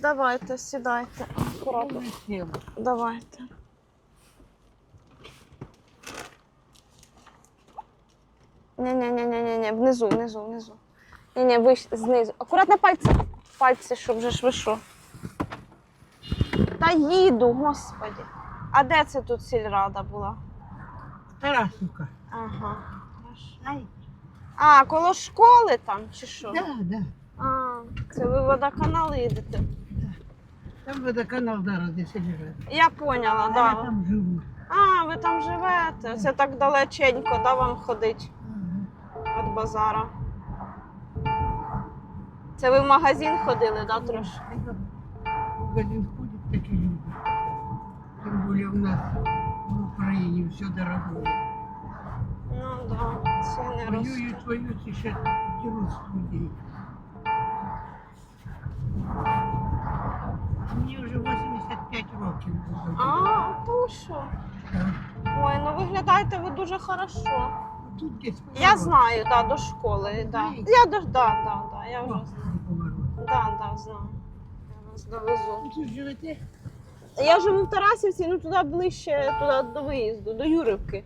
Давайте, сідайте. Акуратно. Давайте. Ні-ні-ні-ні-ні, внизу, внизу, внизу. Ні-ні, ви знизу. Акуратно пальці. Пальці, щоб же ж ви що. Та їду, господі. А де це тут сільрада була? Тарасівка. Ага. Ай, А, коло школи там, чи що? да, да. А, це ви водоканал їдете. Там водоканал зараз десь живе. Я поняла, А я да. там живу. А, ви там живете. Це так далеченько, да, вам ходить Ага. від базара. Це ви в магазин ходили, да, трошки? В магазин ходят такие люди. Тем более у нас в Украине все дорогое. Ну да, ціни ростуть. Воюют, воюют, сейчас дерут людей. Мне уже 85 років. А, то що? Ой, ну виглядаєте ви дуже хорошо. Тут десь Я знаю, да, до школи, да. Знаєте? Я до, да, да, да, я вже знаю. Да, да, знаю. Я вас довезу. Тут живете? Я живу в Тарасівці, ну туди ближче, туди до виїзду, до Юрівки.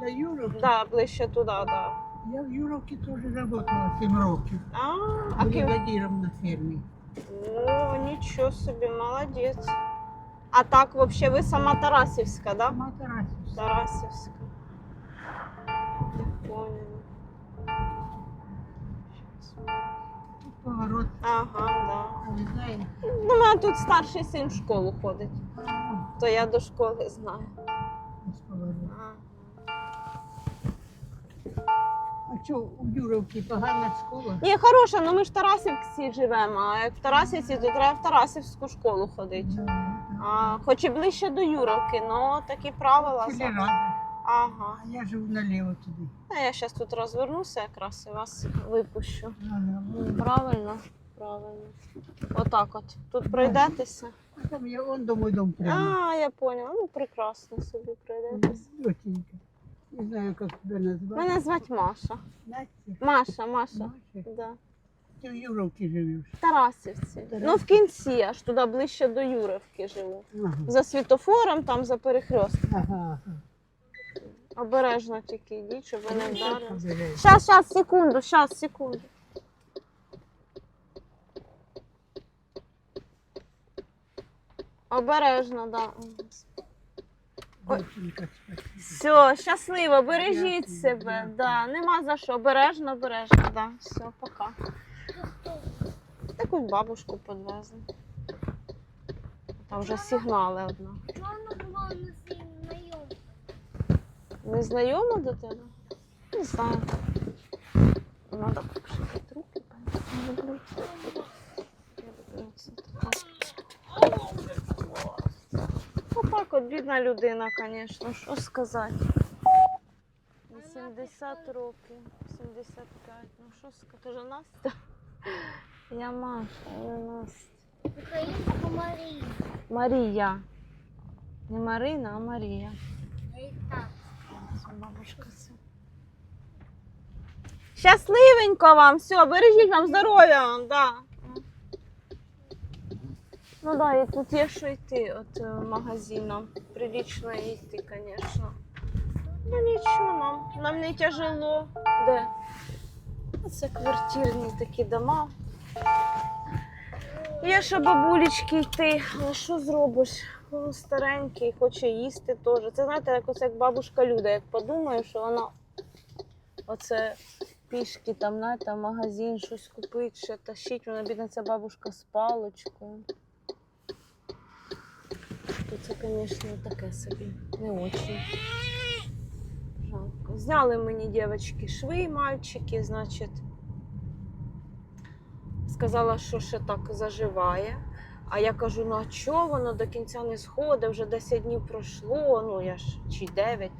До Юровки? Да, ближче туди, да. Я в Юровці теж работала 7 років. А, а ким? Бригадиром на фермі. О, нічого собі, молодець. А так, взагалі, ви сама Тарасівська, да? Сама Тарасівська. Тарасівська. Я поняла. Поворот. Ага, да. Ну, у мене тут старший син в школу ходить, то я до школи знаю. Що, у Юровці погана школа? Ні, хороша, ну ми ж в Тарасівці живемо, а як в Тарасівці, то треба в Тарасівську школу ходити. А, хоч і ближче до Юровки, але такі правила. Чи не рада? Ага. А я живу наліво туди. А я зараз тут розвернуся якраз і вас випущу. Ага, вон. Правильно, правильно. Отак от. Тут пройдетеся. А там я он до мой дом прямо. А, я поняла. Ну, прекрасно собі пройдетеся. Доченька. Не знаю, як тебе назвати. Мене звати Маша. Настя? Маша, Маша. Маша? Да. Ти в Юровці живеш. В Тарасівці. Ну, в кінці, аж туди ближче до Юрівки живу. Ага. За світофором, там за перехрестком. Ага. Обережно тільки йдіть, щоб ви не вдарили. обережно. Щас, щас, секунду, щас, секунду. Обережно, да. Все, щасливо, бережіть себе. Да, нема за що. Обережно, обережно, да. Все, пока. Якусь бабушку підвезли. Там вже сигнали одна. Мама була не знайома. Не знайома до тебе? Не знаю. Надо пошити руки, не люблю. Я люблю це таке. Отак от бідна людина, звісно, що сказати. 80 років, 75, ну що сказати, каже Настя. Я Маша, я Настя. Українська Марія. Марія. Не Марина, а Марія. Так. Бабушка. Щасливенько вам, все, бережіть вам здоров'я вам, да. Ну да, і тут є що йти от е, магазином. Прилично йти, звісно. Ну нічого нам, нам не тяжело. Де? Це квартирні такі дома. Є що бабулечки йти, але що зробиш? Ну, старенький, хоче їсти теж. Це знаєте, як оце як бабушка Люда, як подумаю, що вона оце пішки там, знаєте, магазин щось купить, ще тащить, вона бідна ця бабушка з паличкою. То це, звісно, таке собі, не очень. Жалко. Зняли мені дівчатки шви, мальчики, значить. Сказала, що ще так заживає. А я кажу, ну а чого воно до кінця не сходить, вже 10 днів пройшло, ну я ж чи 9.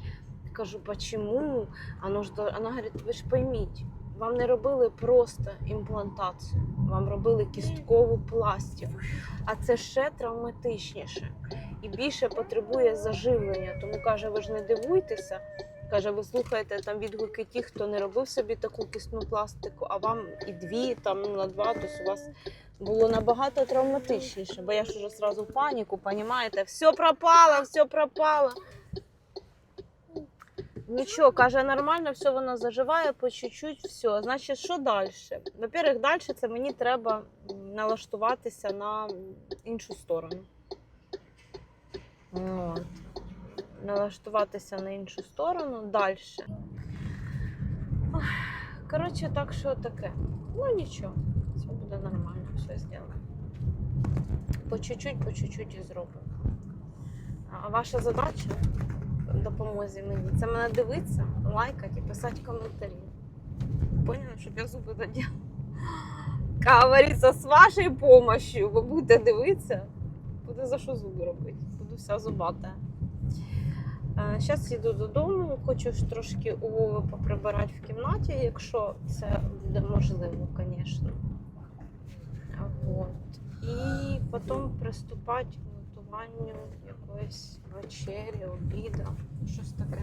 Кажу, почему? Оно ж до... Вона говорить, ви ж пойміть, вам не робили просто імплантацію, вам робили кісткову пластику. А це ще травматичніше і більше потребує заживлення. Тому каже, ви ж не дивуйтеся, Каже, ви слухаєте там відгуки тих, хто не робив собі таку кисну пластику, а вам і дві, там ну, на два, тобто у вас було набагато травматичніше. Бо я ж уже сразу в паніку, понімаєте, все пропало, все пропало. Нічого, каже, нормально, все воно заживає по чуть-чуть, все. Значить, що далі? Во-первых, далі це мені треба налаштуватися на іншу сторону. От. Налаштуватися на іншу сторону далі. Коротше, так що таке. Ну нічого, все буде нормально, все зробимо. По чуть-чуть, по чуть-чуть і зробимо. А ваша задача допомозі мені це мене дивитися, лайкати і писати коментарі. Поняли, щоб я зуби доділа. Говориться, з вашою допомогою ви будете дивитися, буде за що зуби робити. Буду вся зубата. Зараз їду додому, хочу трошки у Вови поприбирати в кімнаті, якщо це буде можливо, звісно. І потім приступати к якоїсь вечері, обіду, щось таке.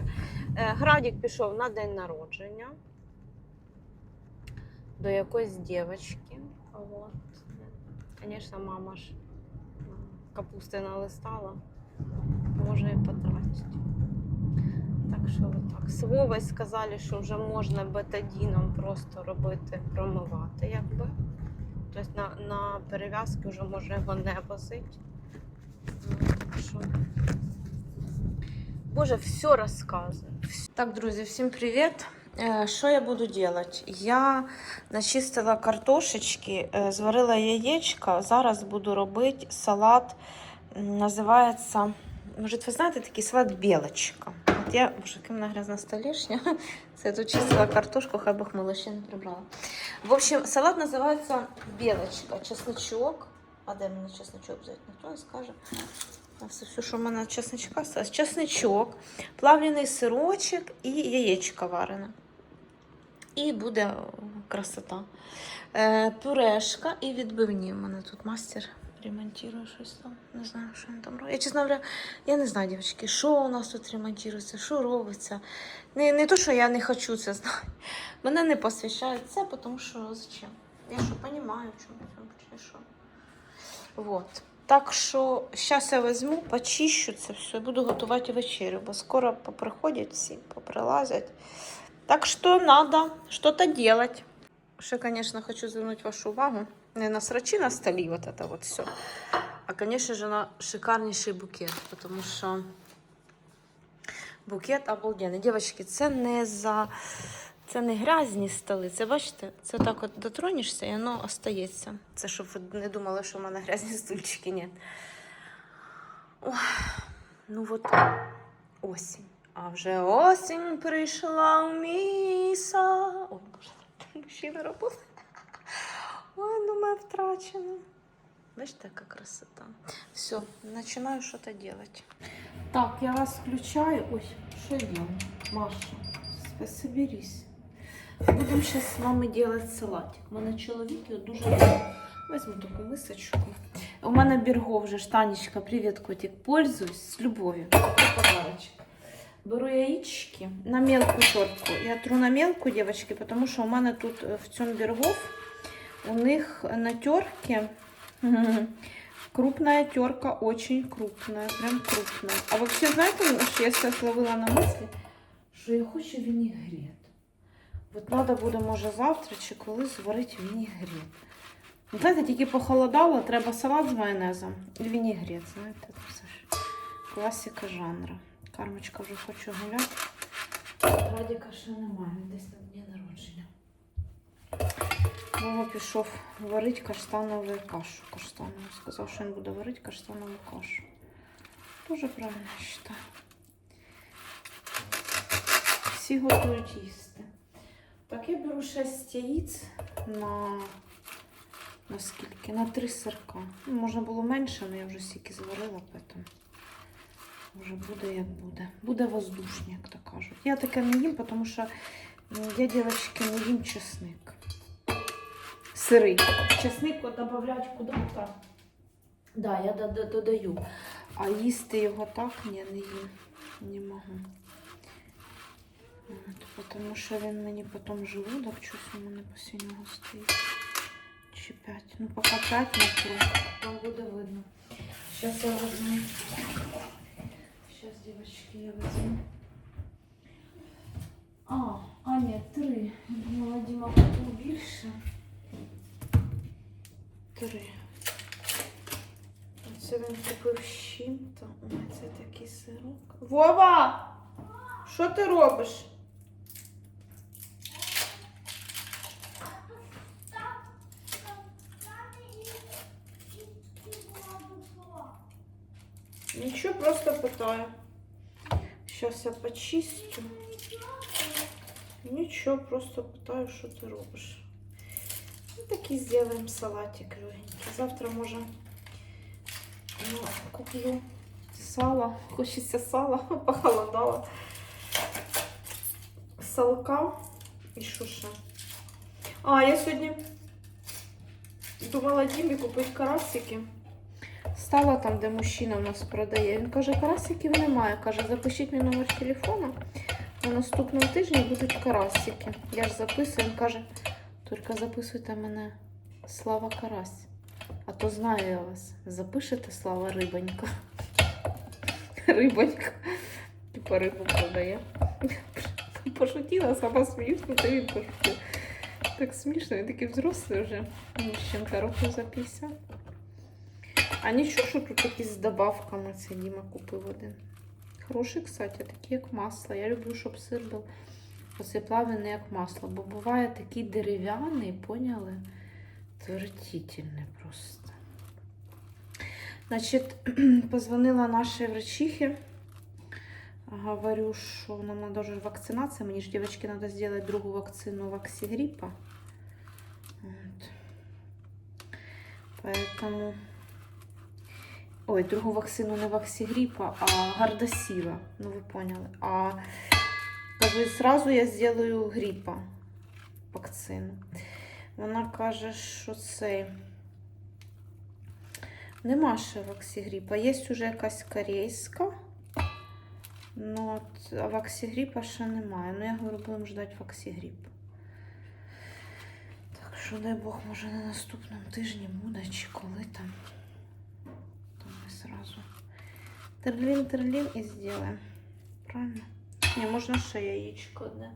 Е, Градік пішов на день народження до якоїсь дівчинки. Звісно, мама ж капусти налистала, може і потратить. Так що отак. З Вовою сказали, що вже можна бетадіном просто робити, промивати, якби. Тобто на, на перев'язки вже може його не возити. Боже, все розказує. Так, друзі, всім привіт. Е, Що я буду робити? Я начистила картошечки, е, зварила яєчка. Зараз буду робити салат. Називається, може, ви знаєте, такий салат білочка. От я, боже, яка в мене грязна столішня. Це я тут чистила картошку, хай Бог мило ще не прибрала. В общем, салат називається білочка. Чесночок. А де мені чесночок взяти? Ніхто не скаже. А все, що в мене чесночка осталось. Чесничок, плавлений сирочок і яєчко варене. І буде красота. Е, пюрешка і відбивні. У мене тут мастер ремонтує щось там. Не знаю, що він там робить. Я чесно говоря, я не знаю, дівчатки, що у нас тут ремонтується, що робиться. Не, не то, що я не хочу це знати. Мене не посвящають це, тому що зачем? Я що, розумію, в чому це чи що. Вот. Так що зараз я візьму, почищу це все, буду готувати вечерю, бо скоро поприходять всі, поприлазять. Так що треба щось робити. Ще, звісно, хочу звернути вашу увагу не на срачі на столі, вот это вот все, а, звісно ж, на шикарніший букет, тому що букет обалденний. Дівчатки, це не за. Це не грязні столи. Це бачите, це так от дотронешся і воно остається. Це щоб ви не думали, що в мене грязні стульчики. Ні. Ох, ну от осінь. А вже осінь прийшла у міса. Ой, боже, мужчина робив. Ой, ну ми втрачено. Бачите, яка красота. Все, починаю щось робити. Так, я вас включаю. Ой, що я? Маша, соберись. Будемо зараз з вами робити салатик. У мене чоловік його дуже любить. Візьму таку мисочку. У мене біргов вже ж, Танечка, привіт, котик. Пользуюсь з любов'ю. Подарочок. Беру яички на мелку тертку. Я тру на мелку, девочки, потому что у мене тут е, в цьому бергов у них на терке крупная терка, очень крупная, прям крупная. А вообще, знаете, що я сейчас ловила на мысли, що я хочу вінігрет. От треба буде, може, завтра чи коли зварити вінігрет. Ну, Знаєте, тільки похолодало, треба салат з майонезом і вінігрет, знаєте, це все ж класика жанру. Кармочка вже хоче гуляти. Радіка ще немає, десь на дні народження. Вова пішов варити каштанову кашу. Каштанову. Сказав, що він буде варити каштанову кашу. Дуже правильно вважаю. Всі готують їсти. Так, я беру 6 яєць на, на скільки? На 3 сирка. Ну, можна було менше, але я вже стільки зварила, поэтому вже буде як буде. Буде воздушні, як то кажуть. Я таке не їм, тому що я, дівчатки, не їм чесник. Сирий. Чесник додавати куди-то. Да, я додаю. А їсти його так ні, не їм. Не можу. Тому що він мені потім желудок, щось у мене нього стоїть. Чи 5. Ну, поки 5 на круг. Там буде видно. Зараз я возьму. Зараз, дівчатки, я візьму. А, а ні, три. Я думала, Діма купив більше. Три. Оце він купив з чим-то. Ой, це такий сирок. Вова! Що ти робиш? Нічого, просто питаю. Зараз я почистю. Нічого, просто питаю, що ти робиш. Ну, такий зробимо салатик легенький. Завтра може ну, куплю сало. Хочеться сала, похолодало. Салка і що ще? А, я сьогодні думала Дімі купити карасики. Стала там, де мужчина у нас продає. Він каже, карасиків немає. Каже, запишіть мій номер телефону. На наступному тижні будуть карасики. Я ж записую, він каже, тільки записуйте мене Слава Карась. А то знаю я вас. Запишете Слава Рибонька. Рибонька. Типа рибу продає. Пошутила, сама сміюсь, ну то він пошутив. Так смішно, він такий взрослий вже. Мужчинка років за 50. А нічого, що тут якісь з добавками це Діма купив один. Хороший, кстати, такий як масло. Я люблю, щоб сир був оцей плавлений як масло. Бо буває такий дерев'яний, поняли? Отвратительний просто. Значить, позвонила нашій врачихі. Говорю, що нам надо вже вакцинація. Мені ж, дівчатки, треба зробити другу вакцину ваксигрипа. Вот. Поэтому... Ой, другу вакцину не ваксигрипа, а гардасіла. Ну, ви поняли. А кажу, сразу я зроблю грипа вакцину. Вона каже, що це нема ще ваксигрипа. Є вже якась корейська. Ну, от, а ваксигрипа ще немає. Ну, я говорю, будемо ждати ваксигрип. Так що, дай Бог, може на наступному тижні буде, чи коли там. Сразу терлін-терлін і зробимо. Правильно? Не, можна ще яєчко одне.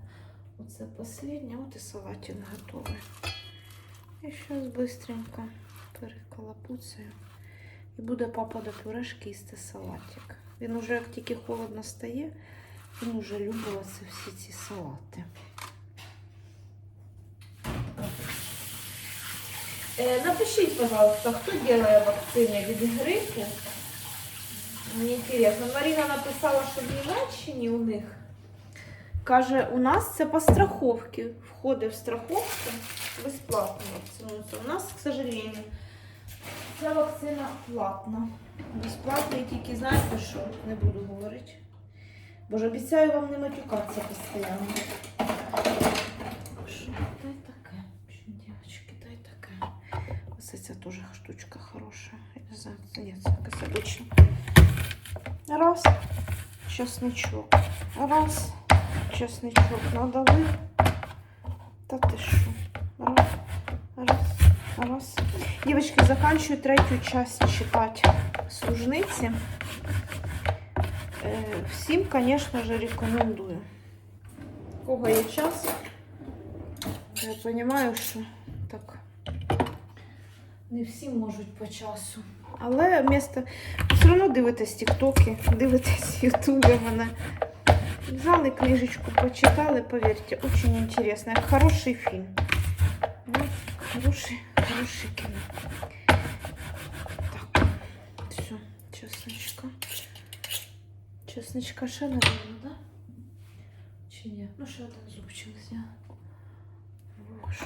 Оце останнє, от і салатик готовий. І зараз быстренько переколопуцаю. І буде папа до пюрешки їсти салатик. Він уже як тільки холодно стає, він уже любить оце всі ці салати. Е, напишіть, пожалуйста, хто робить вакцини від грипу? Мені цікаво. Маріна написала, що в Німеччині у них. Каже, у нас це по страховці. Входить в страховку безплатно вакцинуються. У нас, к сожалению, ця вакцина платна. Безплатно, і тільки знаєте що, не буду говорити. Боже, обіцяю вам не матюкатися постійно. Що. Ось ця теж штучка хороша. Ні, це якась обична. Раз. Чесничок. Раз. Чесничок надали. Та ти що? Раз. Раз. Раз. Девочки, заканчиваю третью часть читать служниці. Е, Всім, конечно же, рекомендую. У кого є час? Я розумію, що так не всі можуть по часу. Але вместо... все одно дивитесь тіктоки, дивитесь ютуби мене. Взяли книжечку, почитали, поверьте, очень. Як Хороший фильм. Ну, хороший, хороший кино. Так, все, чесночка. Чесночка ще, наверное, да? Чи ні? Ну, ще один зубчик взяла. О, що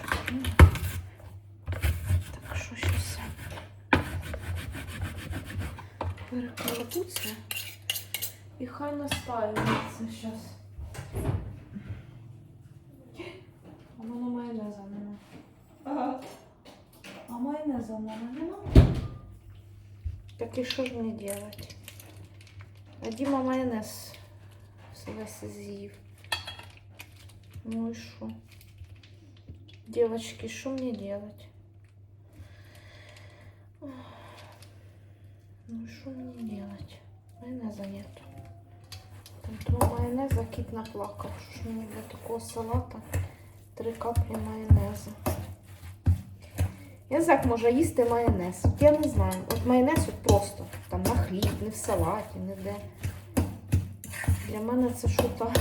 Так, що щось переколотуться. І хай настаюється зараз. А в мене майонеза нема. Ага. А майонеза в мене нема. Так і що ж мені делать? А Діма майонез весь з'їв. Ну и что? Девочки, что мне делать? Ох. Ну и что мне делать? Майонеза нету. Там того майонеза кит наплакав. Що ж мені для такого салата три каплі майонезу. Я не знаю, як може їсти майонез. От я не знаю. От майонез от просто там на хліб, не в салаті, не де. Для мене це що-то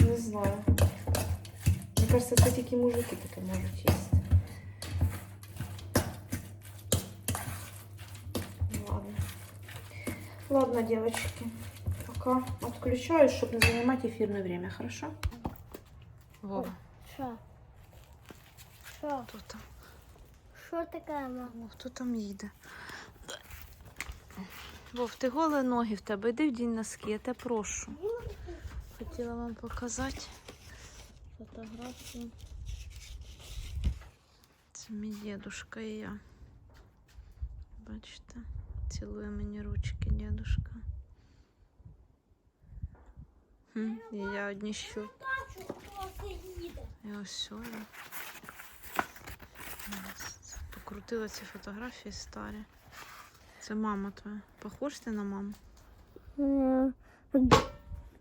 не знаю. Мені кажется, це тільки мужики таке можуть їсти. Ну, Ладно. Ладно, девочки. Пока отключаюсь, чтобы не занимать эфирное время, хорошо? Вова, Що? Що? кто там? Що таке, мама? Вов, хто там їде? Вов, ти голі ноги в тебе, йди вдінь носки, я тебе прошу. Хотіла вам показати фотографію. Це мій дедушка і я. Бачите, цілує мені ручки дедушка. Хм, і я одні їде. І ось сьогодні. Покрутила ці фотографії старі. Це мама твоя. Похож ти на маму? А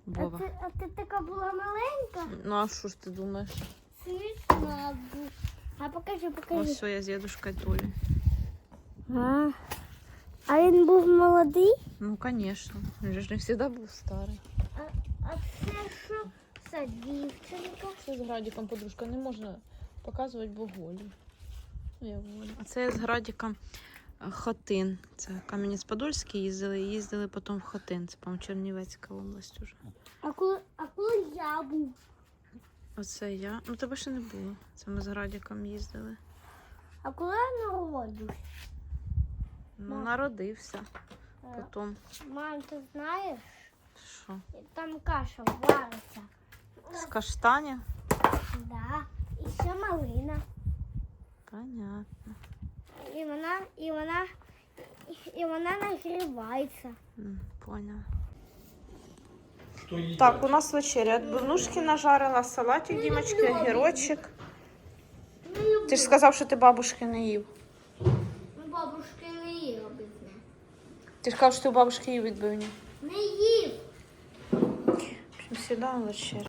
Вова. ти, а ти така була маленька? Ну а що ж ти думаєш? Смішна. А покажи, Ось покажи. все, я з дедушкою Толі. А, а він був молодий? Ну, звісно. Він же ж не завжди був старий. А, а це що? Це дівчинка. Це з Градіком подружка не можна показувати, бо голі. Ну, я голі. А це я з Градіком е, Хотин. Це Кам'янець-Подольський їздили, і їздили потім в Хотин. Це, по-моєму, Чернівецька область уже. А коли, а коли я був? Оце я. Ну тебе ще не було. Це ми з Градіком їздили. А коли я народжусь? Ну, народився. Е, Потім. Мам, ти знаєш, Що? там каша вариться. З каштанів? Да. І ще малина. Понятно. І вона, і вона, і вона нагрівається. М, Поняла. Так, у нас вечеря. Отбивнушки нажарила, салатик, Дімочки, огірочок. Ти ж сказав, що ти бабушки не їв. Бабушки не їв обідне. Ти ж кажеш, що ти у бабушки їв відбивні. Не їв. В общем, сюди вечеря.